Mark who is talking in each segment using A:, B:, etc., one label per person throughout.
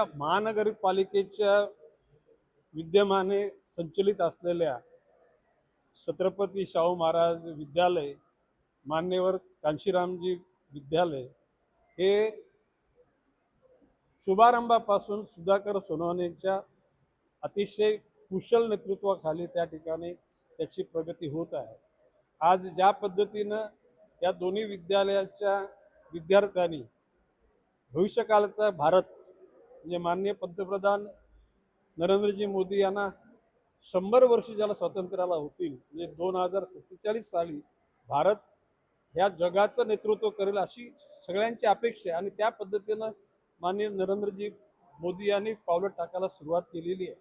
A: या महानगरपालिकेच्या विद्यमाने संचलित असलेल्या छत्रपती शाहू महाराज विद्यालय मान्यवर कांशीरामजी विद्यालय हे शुभारंभापासून सुधाकर सोनवणेच्या अतिशय कुशल नेतृत्वाखाली त्या ठिकाणी त्याची प्रगती होत आहे. आज ज्या पद्धतीनं या दोन्ही विद्यालयाच्या विद्यार्थ्यांनी भविष्यकाळाचा भारत म्हणजे माननीय पंतप्रधान नरेंद्रजी मोदी यांना शंभर वर्ष ज्याला स्वातंत्र्याला होतील म्हणजे दोन हजार सत्तेचाळीस साली भारत ह्या जगाचं नेतृत्व करेल अशी सगळ्यांची अपेक्षा आहे. आणि त्या पद्धतीनं माननीय नरेंद्रजी मोदी यांनी पावलं टाकायला सुरुवात केलेली आहे.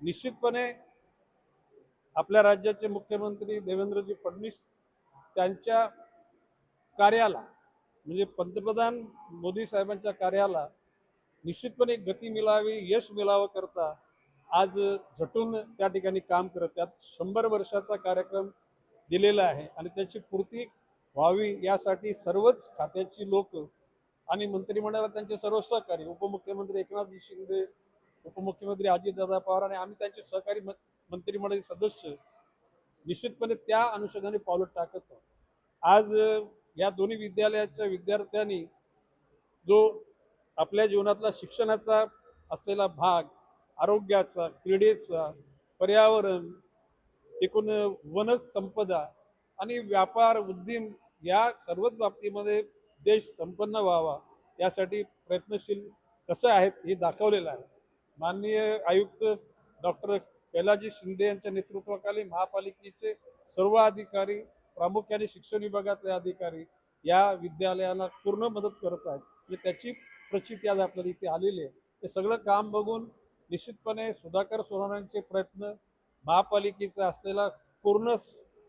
A: निश्चितपणे आपल्या राज्याचे मुख्यमंत्री देवेंद्रजी फडणवीस त्यांच्या कार्याला म्हणजे पंतप्रधान मोदी साहेबांच्या कार्याला निश्चितपणे गती मिळावी यश मिळावं करता आज झटून त्या ठिकाणी काम करत त्यात शंभर वर्षाचा कार्यक्रम दिलेला आहे आणि त्याची पूर्ती व्हावी यासाठी सर्वच खात्याची लोक आणि मंत्रिमंडळात त्यांचे सर्व सहकारी उपमुख्यमंत्री एकनाथ शिंदे उपमुख्यमंत्री अजितदादा पवार आणि आम्ही त्यांचे सहकारी म- मंत्रिमंडळाचे सदस्य निश्चितपणे त्या अनुषंगाने पावलं टाकत आहोत. आज या दोन्ही विद्यालयाच्या विद्यार्थ्यांनी जो आपल्या जीवनातला शिक्षणाचा असलेला भाग आरोग्याचा क्रीडेचा पर्यावरण एकूण वनसंपदा आणि व्यापार उद्यम या सर्वच बाबतीमध्ये देश संपन्न व्हावा यासाठी प्रयत्नशील कसं आहेत हे दाखवलेलं आहे. माननीय आयुक्त डॉक्टर कैलाजी शिंदे यांच्या नेतृत्वाखाली महापालिकेचे सर्व अधिकारी प्रामुख्याने शिक्षण विभागातले अधिकारी या विद्यालयाला पूर्ण मदत करत आहेत. म्हणजे त्याची प्रचिती आज आपल्याला इथे आलेली आहे. हे सगळं काम बघून निश्चितपणे सुधाकर सोनवण्यांचे प्रयत्न महापालिकेचा असलेला पूर्ण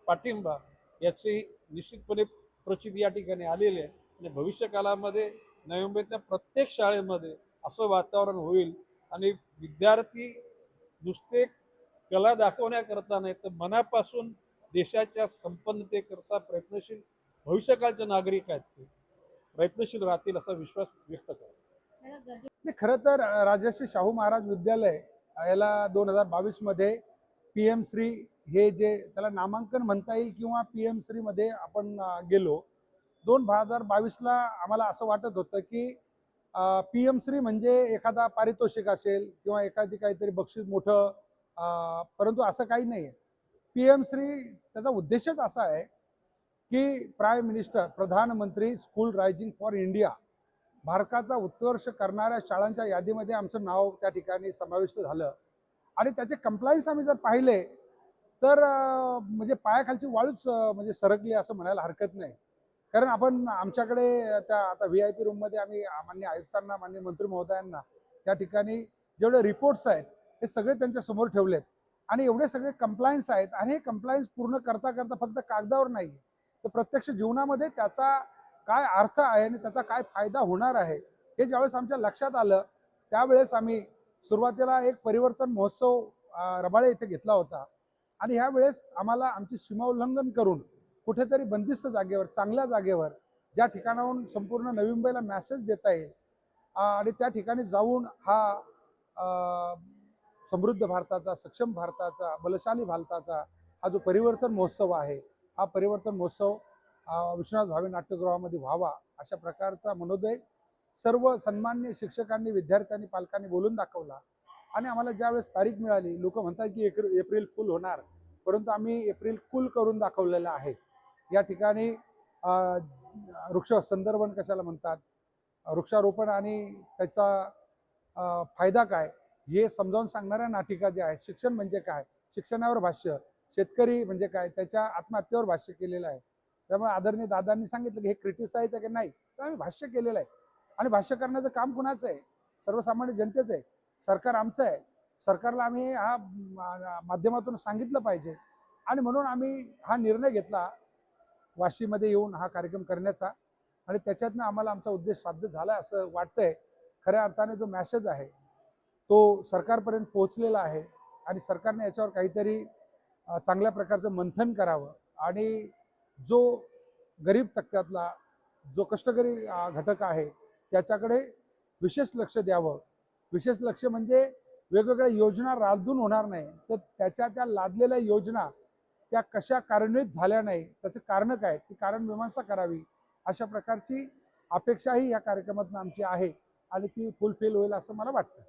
A: पाठिंबा याची निश्चितपणे प्रचिती या ठिकाणी आलेली आहे. आणि भविष्य काळामध्ये नवी मुंबईतल्या प्रत्येक शाळेमध्ये असं वातावरण होईल आणि विद्यार्थी नुसते कला दाखवण्याकरता नाही तर मनापासून देशाच्या संपन्नतेकरता प्रयत्नशील भविष्यकाळचे नागरिक आहेत ते. प्रयत्नशील राहतील असा विश्वास व्यक्त करतो
B: खरं तर राजर्षी शाहू महाराज विद्यालय याला दोन हजार बावीसमध्ये पी एम श्री हे जे त्याला नामांकन म्हणता येईल किंवा पी एम श्रीमध्ये आपण गेलो दोन हजार बावीसला आम्हाला असं वाटत होतं की पी एम श्री म्हणजे एखादा पारितोषिक असेल किंवा एखादी काहीतरी बक्षीस मोठं परंतु असं काही नाही आहे पी एम श्री त्याचा उद्देशच असा आहे की प्राईम मिनिस्टर प्रधानमंत्री स्कूल रायझिंग फॉर इंडिया भारताचा उत्कर्ष करणाऱ्या शाळांच्या यादीमध्ये आमचं नाव त्या ठिकाणी समाविष्ट झालं. आणि त्याचे कम्प्लायन्स आम्ही जर पाहिले तर म्हणजे पायाखालची वाळूच म्हणजे सरकली असं म्हणायला हरकत नाही. कारण आपण आमच्याकडे त्या आता व्ही आय पी रूममध्ये आम्ही मान्य आयुक्तांना मान्य मंत्री महोदयांना त्या ठिकाणी जेवढे रिपोर्ट्स आहेत हे सगळे त्यांच्यासमोर ठेवलेत. आणि एवढे सगळे कंप्लायन्स आहेत आणि हे कंप्लायन्स पूर्ण करता करता फक्त कागदावर नाही तर प्रत्यक्ष जीवनामध्ये त्याचा काय अर्थ आहे आणि त्याचा काय फायदा होणार आहे हे ज्यावेळेस आमच्या लक्षात आलं त्यावेळेस आम्ही सुरुवातीला एक परिवर्तन महोत्सव रबाळे इथे घेतला होता. आणि ह्या वेळेस आम्हाला आमची सीमा उल्लंघन करून कुठेतरी बंदिस्त जागेवर चांगल्या जागेवर ज्या ठिकाणाहून संपूर्ण नवी मुंबईला मॅसेज देता येईल आणि त्या ठिकाणी जाऊन हा समृद्ध भारताचा सक्षम भारताचा बलशाली भारताचा हा जो परिवर्तन महोत्सव आहे हा परिवर्तन महोत्सव विश्वनाथ भावे नाट्यगृहामध्ये व्हावा अशा प्रकारचा मनोदय सर्व सन्मान्य शिक्षकांनी विद्यार्थ्यांनी पालकांनी बोलून दाखवला. आणि आम्हाला ज्यावेळेस तारीख मिळाली लोक म्हणतात की एप्रिल एप्रिल फुल होणार परंतु आम्ही एप्रिल कुल करून दाखवलेलं आहे. या ठिकाणी वृक्ष संदर्भन कशाला म्हणतात? वृक्षारोपण आणि त्याचा फायदा काय? हे समजावून सांगणाऱ्या नाटिका ज्या आहेत शिक्षण म्हणजे काय? शिक्षणावर भाष्य. शेतकरी म्हणजे काय? त्याच्या आत्महत्येवर भाष्य केलेलं आहे. त्यामुळे आदरणीय दादांनी सांगितलं की हे क्रिटिसाईज आहे की नाही? तर आम्ही भाष्य केलेलं आहे. आणि भाष्य करण्याचं काम कुणाचं आहे? सर्वसामान्य जनतेचं आहे. सरकार आमचं आहे. सरकारला आम्ही हा माध्यमातून सांगितलं पाहिजे. आणि म्हणून आम्ही हा निर्णय घेतला वाशीमध्ये येऊन हा कार्यक्रम करण्याचा. आणि त्याच्यातनं आम्हाला आमचा उद्देश साध्य झाला असं वाटतंय. खऱ्या अर्थाने जो मॅसेज आहे तो सरकारपर्यंत पोहोचलेला आहे. आणि सरकारने याच्यावर काहीतरी चांगल्या प्रकारचं मंथन करावं. आणि जो गरीब तक्त्यातला जो कष्टकरी घटक आहे त्याच्याकडे विशेष लक्ष द्यावं. विशेष लक्ष म्हणजे वेगवेगळ्या योजना राजदून होणार नाही. तर त्याच्या त्या लादलेल्या योजना त्या कशा कार्यान्वित झाल्या नाही त्याचं कारण काय ती कारण मीमांसा करावी अशा प्रकारची अपेक्षाही या कार्यक्रमातून आमची आहे आणि ती फुलफिल होईल असं मला वाटतं.